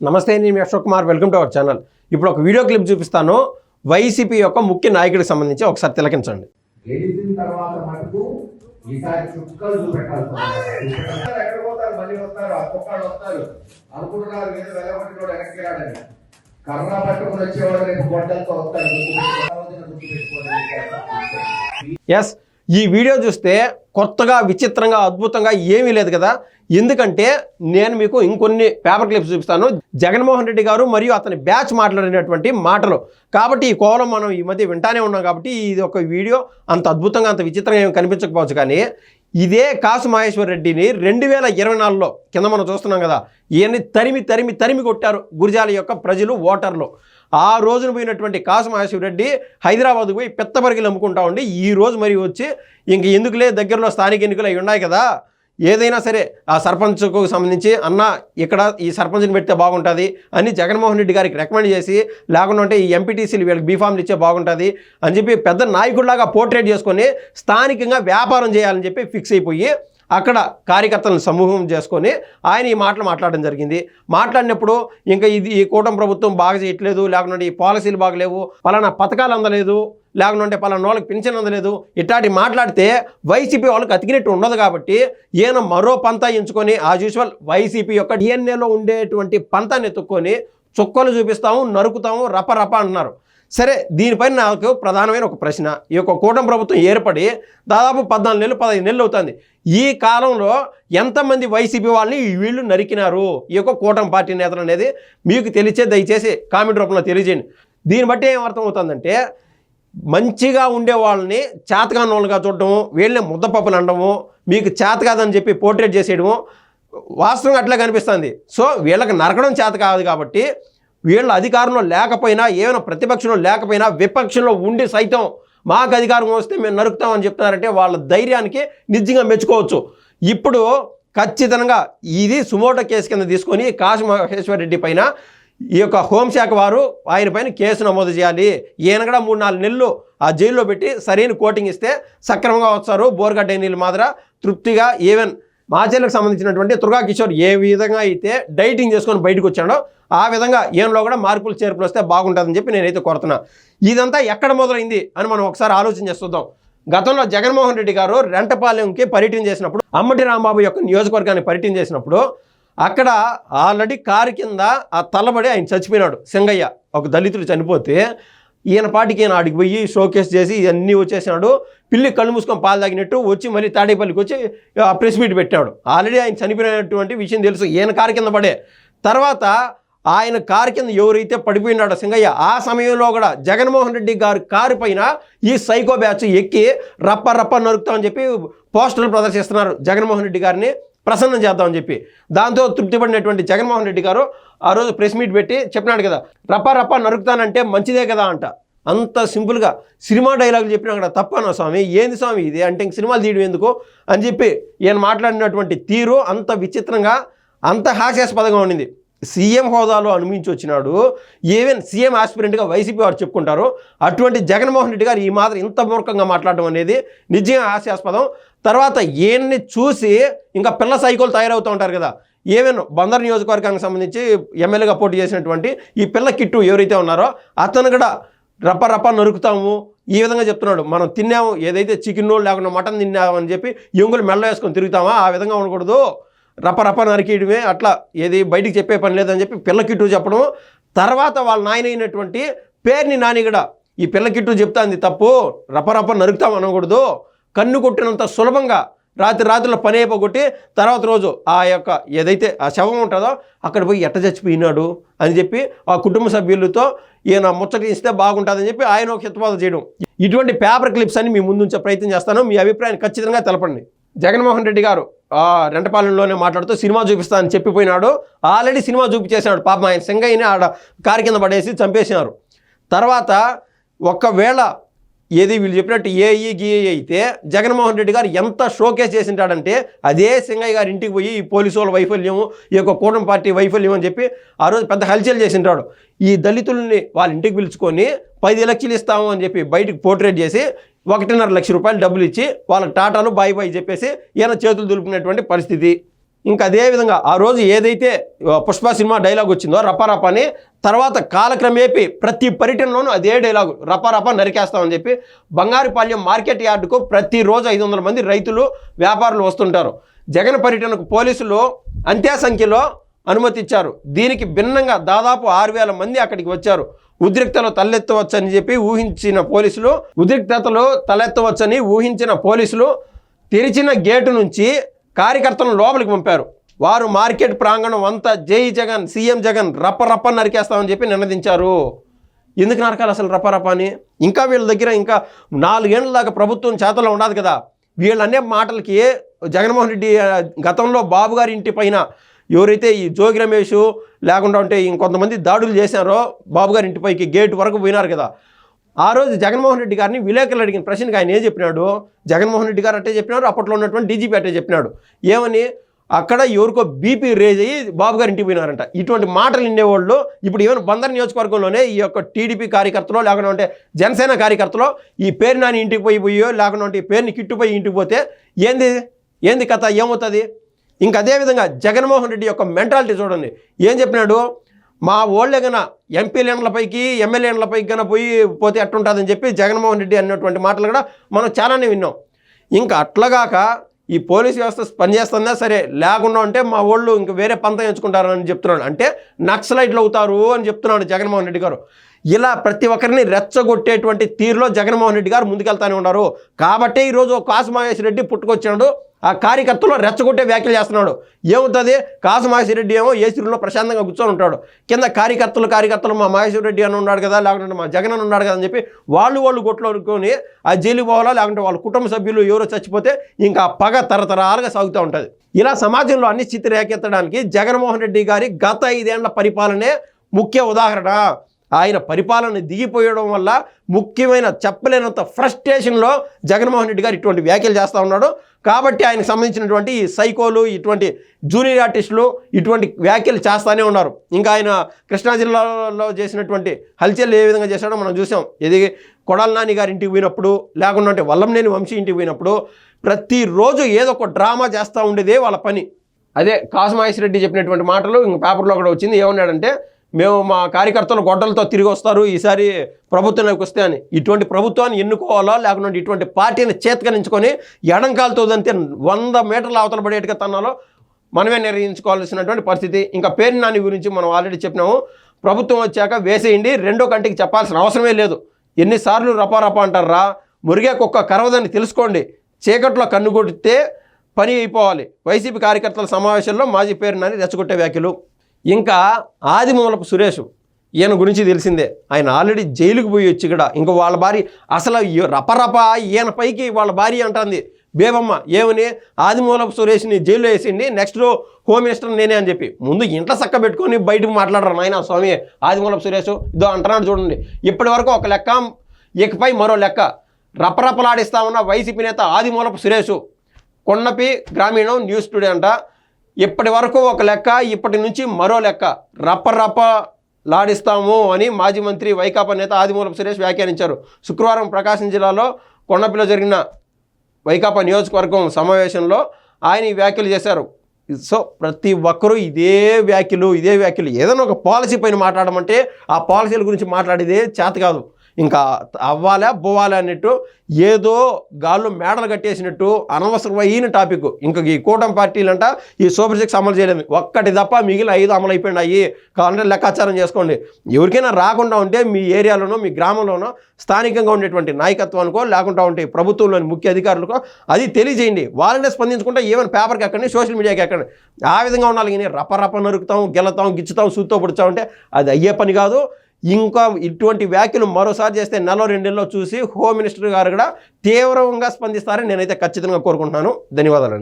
నమస్తే నేను Ashok Kumar. Welcome to our channel. ఇప్పుడు ఒక వీడియో క్లిప్ చూపిస్తాను. వైసీపీ యొక్క ముఖ్య నాయకుడికి సంబంధించి ఒకసారి తిలకించండి. గెలిచిన తర్వాత మటుకు ఈసారి చుక్కలు చూపెట్టాల్సి ఉంది. ఎక్కడ పోతారు? మళ్ళీ వస్తారు ఆ కుక్కలు వస్తారు. అనుకుంటున్నారు మీద వెళ్ళబట్టి వెనక్కి రాడని కర్ర పట్టుకుని వచ్చేవాడు రేపు గొడ్డలతో వస్తారు గుర్తుపెట్టుకోండి. ఎస్ ఈ వీడియో చూస్తే కొత్తగా విచిత్రంగా అద్భుతంగా ఏమీ లేదు కదా? ఎందుకంటే నేను మీకు ఇంకొన్ని పేపర్ క్లిప్స్ చూపిస్తాను. జగన్మోహన్ రెడ్డి గారు మరియు అతని బ్యాచ్ మాట్లాడినటువంటి మాటలు. కాబట్టి ఈ కోలం మనం ఈ మధ్య వింటానే ఉన్నాం కాబట్టి ఇది ఒక వీడియో. అంత అద్భుతంగా అంత విచిత్రంగా ఏమి కనిపించకపోవచ్చు కానీ ఇదే కాసు మహేశ్వర్ రెడ్డిని రెండు వేల ఇరవై నాలుగులో కింద మనం చూస్తున్నాం కదా ఈయన్ని తరిమి తరిమి తరిమి కొట్టారు గురిజాల యొక్క ప్రజలు ఓటర్లు. ఆ రోజున పోయినటువంటి కాసు మహేశ్వర్ రెడ్డి హైదరాబాద్కు పోయి పెత్తపరిగిలు అమ్ముకుంటా ఉండి ఈ రోజు మరి వచ్చి ఇంక ఎందుకులే దగ్గరలో స్థానిక ఎన్నికలు అవి ఉన్నాయి కదా? ఏదైనా సరే ఆ సర్పంచ్కు సంబంధించి అన్న ఇక్కడ ఈ సర్పంచ్ని పెడితే బాగుంటుంది అని జగన్మోహన్ రెడ్డి గారికి రికమెండ్ చేసి లేకుండా ఉంటే ఈ ఎంపీటీసీలు వీళ్ళకి బీఫామ్లు ఇచ్చే బాగుంటుంది అని చెప్పి పెద్ద నాయకుడిలాగా పోర్ట్రేట్ చేసుకొని స్థానికంగా వ్యాపారం చేయాలని చెప్పి ఫిక్స్ అయిపోయి అక్కడ కార్యకర్తలను సమూహం చేసుకొని ఆయన ఈ మాటలు మాట్లాడడం జరిగింది. మాట్లాడినప్పుడు ఇంకా ఇది ఈ కూటమి ప్రభుత్వం బాగా చేయట్లేదు లేకుంటే ఈ పాలసీలు బాగలేవు పలానా పథకాలు అందలేదు లేకుంటే పలానా వాళ్ళకి పింఛన్ అందలేదు. ఇట్లాంటి మాట్లాడితే వైసీపీ వాళ్ళకి అతికినట్టు ఉండదు కాబట్టి ఈయన మరో పంతా ఎంచుకొని యాజ్ యూజువల్ వైసీపీ యొక్క డిఎన్ఏలో ఉండేటువంటి పంతాన్ని ఎత్తుక్కొని చుక్కలు చూపిస్తాము నరుకుతాము రప రప అంటున్నారు సరే దీనిపైన నాకు ప్రధానమైన ఒక ప్రశ్న. ఈ యొక్క కూటమి ప్రభుత్వం ఏర్పడి దాదాపు పద్నాలుగు నెలలు పదహైదు నెలలు అవుతుంది. ఈ కాలంలో ఎంతమంది వైసీపీ వాళ్ళని వీళ్ళు నరికినారు? ఈ యొక్క కూటమి పార్టీ నేతలు అనేది మీకు తెలిసే దయచేసి కామెంట్ రూపంలో తెలియజేయండి. దీన్ని బట్టి ఏం అర్థం అవుతుందంటే మంచిగా ఉండే వాళ్ళని చేతగాని వాళ్ళుగా చూడటము వీళ్ళని ముద్దపప్పులు అనడము మీకు చేత కాదని చెప్పి పోర్ట్రేట్ చేసేయడము వాస్తవంగా అట్లా కనిపిస్తుంది. సో వీళ్ళకి నరకడం చేత కాదు కాబట్టి వీళ్ళ అధికారంలో లేకపోయినా ఏమైనా ప్రతిపక్షంలో లేకపోయినా విపక్షంలో ఉండి సైతం మాకు అధికారం వస్తే మేము నరుకుతామని చెప్తున్నారంటే వాళ్ళ ధైర్యానికి నిజంగా మెచ్చుకోవచ్చు. ఇప్పుడు ఖచ్చితంగా ఇది సుమోటో కేసు కింద తీసుకొని కాశీ మహేశ్వర్ రెడ్డి పైన ఈ యొక్క హోంశాఖ వారు ఆయన పైన కేసు నమోదు చేయాలి. ఈయన కూడా మూడు నాలుగు నెలలు ఆ జైల్లో పెట్టి సరైన కోటింగ్ ఇస్తే సక్రమంగా వస్తారు. బోర్గడ్డ నీళ్ళు మాదిర తృప్తిగా ఈవెన్ మాచేలకు సంబంధించినటువంటి దుర్గా కిషోర్ ఏ విధంగా అయితే డైటింగ్ చేసుకొని బయటకు వచ్చాడో ఆ విధంగా ఏంలో కూడా మార్పులు చేర్పులు వస్తే బాగుంటుందని చెప్పి నేనైతే కోరుతున్నా. ఇదంతా ఎక్కడ మొదలైంది అని మనం ఒకసారి ఆలోచన చేస్తుందాం. గతంలో జగన్మోహన్ రెడ్డి గారు రెంటపాలెంకి పర్యటన చేసినప్పుడు అమ్మటి రాంబాబు యొక్క నియోజకవర్గాన్ని పర్యటన చేసినప్పుడు అక్కడ ఆల్రెడీ కారు కింద ఆ తలబడి ఆయన చచ్చిపోయినాడు. సింగయ్య ఒక దళితుడు చనిపోతే ఈయన పాటికి ఈయన ఆడికి పోయి షోకేస్ చేసి ఇవన్నీ వచ్చేసినాడు. పిల్లి కళ్ళు మూసుకొని పాలు తాగినట్టు వచ్చి మళ్ళీ తాడేపల్లికి వచ్చి ప్రెస్ మీట్ పెట్టాడు. ఆల్రెడీ ఆయన చనిపోయినటువంటి విషయం తెలుసు. ఈయన కారు కింద పడే. తర్వాత ఆయన కారు కింద ఎవరైతే పడిపోయినాడో సింగయ్య ఆ సమయంలో కూడా జగన్మోహన్ రెడ్డి గారి కారు పైన ఈ సైకో బ్యాచ్ ఎక్కి రప్ప రప్ప నరుకుతామని చెప్పి పోస్టర్లు ప్రదర్శిస్తున్నారు జగన్మోహన్ రెడ్డి గారిని. ప్రసన్నం చేద్దామని చెప్పి. దాంతో తృప్తిపడినటువంటి జగన్మోహన్ రెడ్డి గారు ఆ రోజు ప్రెస్ మీట్ పెట్టి చెప్పినాడు కదా రప్ప రప్ప నరుకుతానంటే మంచిదే కదా అంట. అంత సింపుల్గా సినిమా డైలాగులు చెప్పినా అక్కడ తప్పనా స్వామి. ఏంది స్వామి ఇది? అంటే ఇంక సినిమాలు తీయడం ఎందుకు? అని చెప్పి ఈయన మాట్లాడినటువంటి తీరు అంత విచిత్రంగా అంత హాస్యాస్పదంగా ఉండింది. సీఎం హోదాలో అనుమించి వచ్చినాడు. ఈవెన్ సీఎం ఆస్పిరెంట్గా వైసీపీ వారు చెప్పుకుంటారు. అటువంటి జగన్మోహన్ రెడ్డి గారు ఈ మాత్రం ఇంత మూర్ఖంగా మాట్లాడడం అనేది నిజంగా హాస్యాస్పదం. తర్వాత ఈయన్ని చూసి ఇంకా పిల్ల సైకోలు తయారవుతూ ఉంటారు కదా. ఈవెన్ బందర్ నియోజకవర్గానికి సంబంధించి ఎమ్మెల్యేగా పోటీ చేసినటువంటి ఈ పిల్ల కిట్టు ఎవరైతే ఉన్నారో అతను కూడా రప్ప రప్ప నరుకుతాము. ఈ విధంగా చెప్తున్నాడు. మనం తిన్నాము ఏదైతే చికెన్ లేకుండా మటన్ తిన్నామని చెప్పి ఎంగులు మెల్ల వేసుకొని తిరుగుతామా? ఆ విధంగా ఉండకూడదు. రప్ప రప్ప నరికేయడమే అట్లా ఏది బయటికి చెప్పే పని లేదని చెప్పి పిల్ల కిట్టు చెప్పడం. తర్వాత వాళ్ళ నాయన అయినటువంటి పేరుని నాని కూడా ఈ పిల్ల కిట్టు చెప్తాంది తప్పు. రప్ప రప్ప నరుకుతాం అనకూడదు. కన్ను కొట్టినంత సులభంగా రాత్రి రాత్రిలో పని అయిపోగొట్టి తర్వాత రోజు ఆ యొక్క ఏదైతే ఆ శవం ఉంటుందో అక్కడ పోయి ఎట్ట చచ్చిపోయినాడు అని చెప్పి ఆ కుటుంబ సభ్యులతో ఈయన ముచ్చటిస్తే బాగుంటుందని చెప్పి ఆయన ఒక హితవాదం చేయడం. ఇటువంటి పేపర్ క్లిప్స్ అని మీ ముందుంచే ప్రయత్నం చేస్తాను. మీ అభిప్రాయాన్ని ఖచ్చితంగా తెలపండి. జగన్మోహన్ రెడ్డి గారు ఆ రెంటపాలెంలోనే మాట్లాడుతూ సినిమా చూపిస్తా అని చెప్పిపోయినాడు. ఆల్రెడీ సినిమా చూపించేసినాడు పాపం ఆయన సింగయ్యని ఆడ కారు కింద పడేసి చంపేసినారు. తర్వాత ఒకవేళ ఏది వీళ్ళు చెప్పినట్టు ఏఈ గీఏ అయితే జగన్మోహన్ రెడ్డి గారు ఎంత షోకేస్ చేసింటాడంటే అదే సింగయ్య గారి ఇంటికి పోయి ఈ పోలీసు వాళ్ళ వైఫల్యము ఈ యొక్క కూటమి పార్టీ వైఫల్యం అని చెప్పి ఆ రోజు పెద్ద హల్చల్ చేసింటాడు. ఈ దళితుల్ని వాళ్ళ ఇంటికి పిలుచుకొని పది లక్షలు ఇస్తాము అని చెప్పి బయటకు పోర్ట్రేట్ చేసి ఒకటిన్నర లక్ష రూపాయలు డబ్బులు ఇచ్చి వాళ్ళ టాటాలు బాయ్ బాయ్ చెప్పేసి ఈయన చేతులు దులుపుకునేటువంటి పరిస్థితి. ఇంకా అదే విధంగా ఆ రోజు ఏదైతే పుష్ప సినిమా డైలాగ్ వచ్చిందో రపారప అని తర్వాత కాలక్రమేపీ ప్రతి పర్యటనలోనూ అదే డైలాగు రపరప నరికేస్తామని చెప్పి బంగారుపాళ్యం మార్కెట్ యార్డుకు ప్రతిరోజు ఐదు వందల మంది రైతులు వ్యాపారులు వస్తుంటారు. జగన్ పర్యటనకు పోలీసులు అంత్య సంఖ్యలో అనుమతి ఇచ్చారు. దీనికి భిన్నంగా దాదాపు ఆరు వేల మంది అక్కడికి వచ్చారు. ఉద్రిక్తలు తలెత్తవచ్చని చెప్పి ఊహించిన పోలీసులు ఉద్రిక్తతలు తలెత్తవచ్చని ఊహించిన పోలీసులు తెరిచిన గేటు నుంచి కార్యకర్తలను లోపలికి పంపారు. వారు మార్కెట్ ప్రాంగణం అంతా జై జగన్ సీఎం జగన్ రప్ప నరికేస్తామని చెప్పి నినదించారు ఎందుకు నరకాలి అసలు రపరప అని? ఇంకా వీళ్ళ దగ్గర ఇంకా నాలుగేళ్ళ దాకా ప్రభుత్వం చేతలో ఉండదు కదా. వీళ్ళనే మాటలకి జగన్మోహన్ రెడ్డి గతంలో బాబు గారి ఇంటి పైన ఎవరైతే ఈ జోగి రమేష్ లేకుండా ఉంటే ఇంకొంతమంది దాడులు చేశారో బాబు గారి ఇంటిపైకి గేట్ వరకు పోయినారు కదా. ఆ రోజు జగన్మోహన్ రెడ్డి గారిని విలేకరులు అడిగిన ప్రశ్నకి ఆయన ఏం చెప్పినాడు? జగన్మోహన్ రెడ్డి గారు అట్టే చెప్పినారు అప్పట్లో ఉన్నటువంటి డీజీపీ అట్టే చెప్పినాడు. ఏమని? అక్కడ ఎవరికో బీపీ రేజ్ అయ్యి బాబు గారు ఇంటికి పోయినారంట. ఇటువంటి మాటలు వినేవాళ్ళు ఇప్పుడు ఈవెన్ బందర్ నియోజకవర్గంలోనే ఈ యొక్క టీడీపీ కార్యకర్తలో లేకుండా ఉంటే జనసేన కార్యకర్తలో ఈ పేరు నాని ఇంటికి పోయి పోయో లేకుండా ఉంటే ఈ పేరుని కిట్టుపోయి ఇంటికి పోతే ఏంది? ఏంది కథ? ఏమవుతుంది? ఇంకా అదేవిధంగా జగన్మోహన్ రెడ్డి యొక్క మెంటాలిటీ చూడండి. ఏం చెప్పినాడు? మా ఓళ్ళే కన్నా ఎంపీ లీనర్లపైకి కన్నా పోయి పోతే ఎట్టుంటుందని చెప్పి జగన్మోహన్ రెడ్డి అన్నటువంటి మాటలు కూడా మనం చాలానే విన్నాం. ఇంకా అట్లగాక ఈ పోలీస్ వ్యవస్థ పనిచేస్తుందా సరే లేకుండా ఉంటే మా వాళ్ళు ఇంక వేరే పంతం ఎంచుకుంటారు అని చెప్తున్నాడు. అంటే నక్సలైట్లు అవుతారు అని చెప్తున్నాడు జగన్మోహన్ రెడ్డి గారు. ఇలా ప్రతి ఒక్కరిని రెచ్చగొట్టేటువంటి తీరులో జగన్మోహన్ రెడ్డి గారు ముందుకెళ్తానే ఉన్నారు. కాబట్టే ఈరోజు కాసుమహేష్ రెడ్డి పుట్టుకొచ్చాడు ఆ కార్యకర్తలు రెచ్చగొట్టే వ్యాఖ్యలు చేస్తున్నాడు. ఏమవుతుంది? కాసు మహేశ్వర రెడ్డి ఏమో ఏసీలో ప్రశాంతంగా కూర్చొని ఉంటాడు. కింద కార్యకర్తలు కార్యకర్తలు మా మహేశ్వరరెడ్డి అని ఉన్నాడు కదా లేకుంటే మా జగన్ అని ఉన్నాడు కదా అని చెప్పి వాళ్ళు వాళ్ళు కొట్టుకొని ఆ జైలుకి పోవాలా లేకుంటే వాళ్ళ కుటుంబ సభ్యులు ఎవరో చచ్చిపోతే ఇంకా పగ తరతరాలుగా సాగుతూ ఉంటుంది. ఇలా సమాజంలో అన్ని స్థితి రేకెత్తడానికి జగన్మోహన్ రెడ్డి గారి గత ఐదేళ్ళ పరిపాలనే ముఖ్య ఉదాహరణ. ఆయన పరిపాలన దిగిపోయడం వల్ల ముఖ్యమైన చెప్పలేనంత ఫ్రస్ట్రేషన్లో జగన్మోహన్ రెడ్డి గారు ఇటువంటి వ్యాఖ్యలు చేస్తూ ఉన్నాడు. కాబట్టి ఆయనకు సంబంధించినటువంటి ఈ సైకోలు ఇటువంటి జూనియర్ ఆర్టిస్టులు ఇటువంటి వ్యాఖ్యలు చేస్తూనే ఉన్నారు. ఇంకా ఆయన కృష్ణా జిల్లాలో చేసినటువంటి హల్చల్ ఏ విధంగా చేశాడో మనం చూసాం. ఇది కొడాల నాని గారి ఇంటికి పోయినప్పుడు లేకుండా అంటే వల్లంనేని వంశీ ఇంటికి పోయినప్పుడు ప్రతిరోజు ఏదో ఒక డ్రామా చేస్తూ ఉండేదే వాళ్ళ పని. అదే కాసుమహేశ్వర రెడ్డి చెప్పినటువంటి మాటలు ఇంక పేపర్లో కూడా వచ్చింది. ఏమన్నాడంటే మేము మా కార్యకర్తలు గొడ్డలతో తిరిగి వస్తారు ఈసారి ప్రభుత్వంలోకి వస్తే అని. ఇటువంటి ప్రభుత్వాన్ని ఎన్నుకోవాలో? లేకుంటే ఇటువంటి పార్టీని చేతకరించుకొని ఎడంకాలతో వంద మీటర్ల అవతల పడేట్టుగా తన్నాలో మనమే నిర్ణయించుకోవాల్సినటువంటి పరిస్థితి. ఇంకా పేరు నాని గురించి మనం ఆల్రెడీ చెప్పినాము. ప్రభుత్వం వచ్చాక వేసేయండి రెండో కంటికి చెప్పాల్సిన అవసరమే లేదు. ఎన్నిసార్లు రపా రపా అంటారా? మురిగే కుక్క కరవదని తెలుసుకోండి. చీకట్లో కన్నుగొడితే పని అయిపోవాలి. వైసీపీ కార్యకర్తల సమావేశంలో మాజీ పేరు నాని రెచ్చగొట్టే వ్యాఖ్యలు. ఇంకా ఆదిమూలపు సురేష్ ఈయన గురించి తెలిసిందే. ఆయన ఆల్రెడీ జైలుకు పోయి వచ్చి ఇక్కడ ఇంకా వాళ్ళ భార్య అసలు రపరప ఈయన పైకి వాళ్ళ భార్య అంటుంది బేబమ్మ ఏమని? ఆదిమూలపు సురేష్ని జైల్లో వేసిండి నెక్స్ట్ హోమ్ మినిస్టర్ నేనే అని చెప్పి. ముందు ఇంట్లో చక్క పెట్టుకొని బయటకు మాట్లాడరు నాయన స్వామి ఆదిమూలపు సురేష్. ఇదో అంటున్నాడు చూడండి. ఇప్పటి వరకు ఒక లెక్క ఇకపై మరో లెక్క. రపరపలాడిస్తా ఉన్న వైసీపీ నేత ఆదిమూలపు సురేష్. కొండపి గ్రామీణం న్యూస్ టుడే అంట. ఇప్పటి వరకు ఒక లెక్క ఇప్పటి నుంచి మరో లెక్క. రప్ప రప్ప లాడిస్తాము అని మాజీ మంత్రి వైకాపా నేత ఆదిమూలపు సురేష్ వ్యాఖ్యానించారు. శుక్రవారం ప్రకాశం జిల్లాలో కొండపిలో జరిగిన వైకాపా నియోజకవర్గం సమావేశంలో ఆయన ఈ వ్యాఖ్యలు చేశారు. సో ప్రతి ఒక్కరూ ఇదే వ్యాఖ్యలు ఇదే వ్యాఖ్యలు. ఏదైనా ఒక పాలసీ పైన మాట్లాడమంటే ఆ పాలసీల గురించి మాట్లాడేదే చేత కాదు. ఇంకా అవ్వాలా పోవాలా అన్నట్టు ఏదో గాల్లో మేడలు కట్టేసినట్టు అనవసరమైన టాపిక్. ఇంకా ఈ కూటమి పార్టీలంట ఈ సూపర్ సిక్స్ అమలు చేయలేదు ఒక్కటి తప్ప మిగిలిన ఐదు అమలు అయిపోయినాయి. కావాలంటే లెక్కాచారం చేసుకోండి. ఎవరికైనా రాకుండా ఉంటే మీ ఏరియాలోనో మీ గ్రామంలోనో స్థానికంగా ఉండేటువంటి నాయకత్వానికో లేకుండా ఉంటే ప్రభుత్వంలోని ముఖ్య అధికారులకో అది తెలియజేయండి. వాళ్ళనే స్పందించుకుంటే ఈవెన్ పేపర్కి ఎక్కండి సోషల్ మీడియాకి ఎక్కండి. ఆ విధంగా ఉండాలి. కానీ రపరప నరుకుతాం గెలతాం గిచ్చుతాం సూత్తో పొడుచాం అంటే అది అయ్యే పని కాదు. ఇంకా ఇటువంటి వ్యాఖ్యలు మరోసారి చేస్తే నెల రెండేళ్ళలో చూసి హోమ్ మినిస్టర్ గారు కూడా తీవ్రంగా స్పందిస్తారని నేనైతే ఖచ్చితంగా కోరుకుంటున్నాను. ధన్యవాదాలండి.